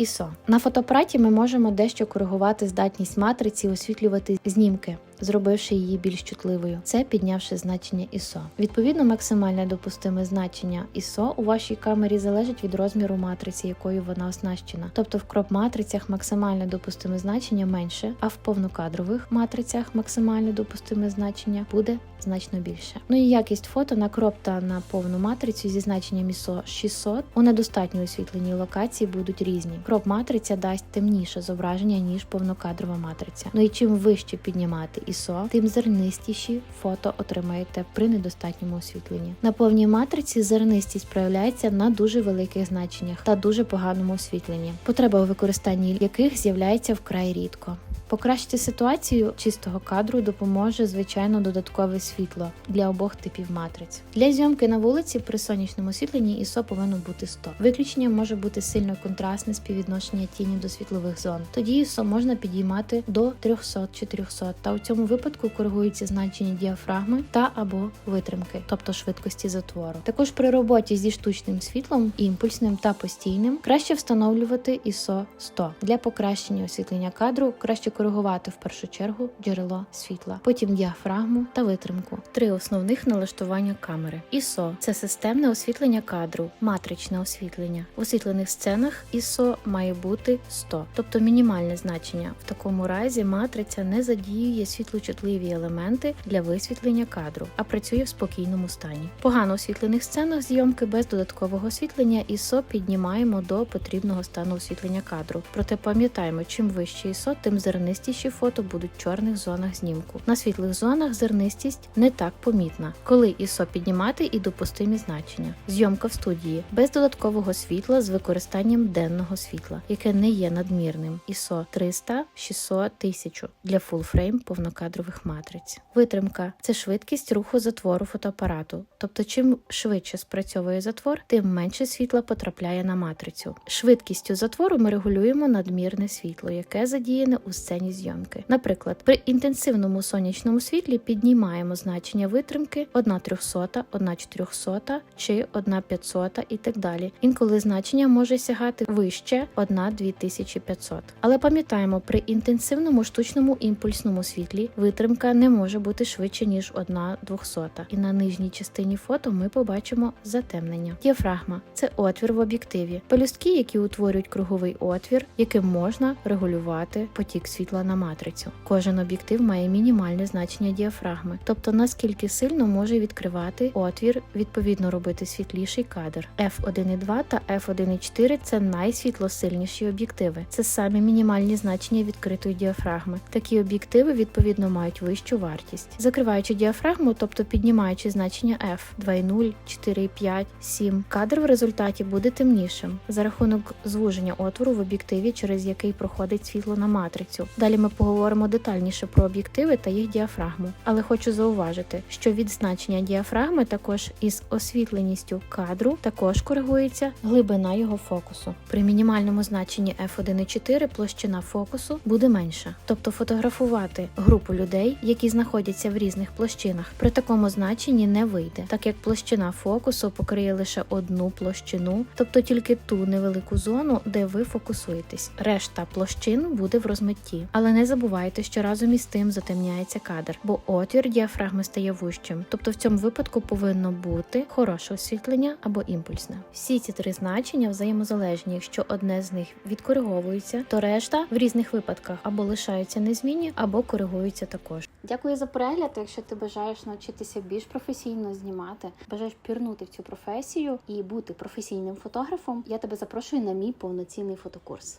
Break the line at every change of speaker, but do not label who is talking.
ISO. На фотоапараті ми можемо дещо коригувати здатність матриці освітлювати знімки. Зробивши її більш чутливою, це піднявши значення ISO. Відповідно, максимальне допустиме значення ISO у вашій камері залежить від розміру матриці, якою вона оснащена. Тобто в кроп-матрицях максимальне допустиме значення менше, а в повнокадрових матрицях максимальне допустиме значення буде значно більше. Ну і якість фото на кроп та на повну матрицю зі значенням ISO 600 у недостатньо освітленій локації будуть різні. Кроп-матриця дасть темніше зображення ніж повнокадрова матриця. Ну і чим вище піднімати ISO, тим зернистіші фото отримаєте при недостатньому освітленні. На повній матриці зернистість проявляється на дуже великих значеннях та дуже поганому освітленні, потреба у використанні яких з'являється вкрай рідко. Покращити ситуацію чистого кадру допоможе звичайно додаткове світло для обох типів матриць. Для зйомки на вулиці при сонячному освітленні ISO повинно бути 100. Виключенням може бути сильно контрастне співвідношення тіні до світлових зон. Тоді ISO можна підіймати до 300-400, та у цьому випадку коригуються значення діафрагми та або витримки, тобто швидкості затвору. Також при роботі зі штучним світлом, імпульсним та постійним краще встановлювати ISO 100. Для покращення освітлення кадру краще коригувати в першу чергу джерело світла, потім діафрагму та витримку. Три основних налаштування камери. ISO – це системне освітлення кадру, матричне освітлення. В освітлених сценах ISO має бути 100, тобто мінімальне значення. В такому разі матриця не задіює світлочутливі елементи для висвітлення кадру, а працює в спокійному стані. Погано освітлених сценах зйомки без додаткового освітлення ISO піднімаємо до потрібного стану освітлення кадру. Проте пам'ятаємо, чим вище ISO, тим зернистіші фото будуть в чорних зонах знімку. На світлих зонах зернистість не так помітна, коли ISO піднімати і допустимі значення. Зйомка в студії без додаткового світла з використанням денного світла, яке не є надмірним. ISO 300, 600, 1000 для фулфрейм повнокадрових матриць. Витримка це швидкість руху затвору фотоапарату. Тобто, чим швидше спрацьовує затвор, тим менше світла потрапляє на матрицю. Швидкістю затвору ми регулюємо надмірне світло, яке задіяне у сцені зйомки. Наприклад, при інтенсивному сонячному світлі піднімаємо значення витримки 1 300, 1 400 чи 1 500 і так далі. Інколи значення може сягати вище 1 2500. Але пам'ятаємо, при інтенсивному штучному імпульсному світлі витримка не може бути швидше ніж 1 200. І на нижній частині фото ми побачимо затемнення. Діафрагма це отвір в об'єктиві, пелюстки, які утворюють круговий отвір, яким можна регулювати потік світла на матрицю. Кожен об'єктив має мінімальне значення діафрагми, тобто наскільки сильно може відкривати отвір, відповідно робити світліший кадр. F1.2 та F1.4 – це найсвітлосильніші об'єктиви. Це самі мінімальні значення відкритої діафрагми. Такі об'єктиви відповідно мають вищу вартість. Закриваючи діафрагму, тобто піднімаючи значення F 2.0, 4.5, 7, кадр в результаті буде темнішим за рахунок звуження отвору в об'єктиві, через який проходить світло на матрицю. Далі ми поговоримо детальніше про об'єктиви та їх діафрагму. Але хочу зауважити, що від значення діафрагми також із освітленістю кадру також коригується глибина його фокусу. При мінімальному значенні f1.4 площина фокусу буде менша, тобто фотографувати групу людей, які знаходяться в різних площинах, при такому значенні не вийде, так як площина фокусу покриє лише одну площину, тобто тільки ту невелику зону, де ви фокусуєтесь. Решта площин буде в розмитті. Але не забувайте, що разом із тим затемняється кадр, бо отвір діафрагми стає вущим. Тобто в цьому випадку повинно бути хороше освітлення або імпульсне. Всі ці три значення взаємозалежні. Якщо одне з них відкориговується, то решта в різних випадках або лишаються незмінні, або коригуються також.
Дякую за перегляд. Якщо ти бажаєш навчитися більш професійно знімати, бажаєш пірнути в цю професію і бути професійним фотографом, я тебе запрошую на мій повноцінний фотокурс.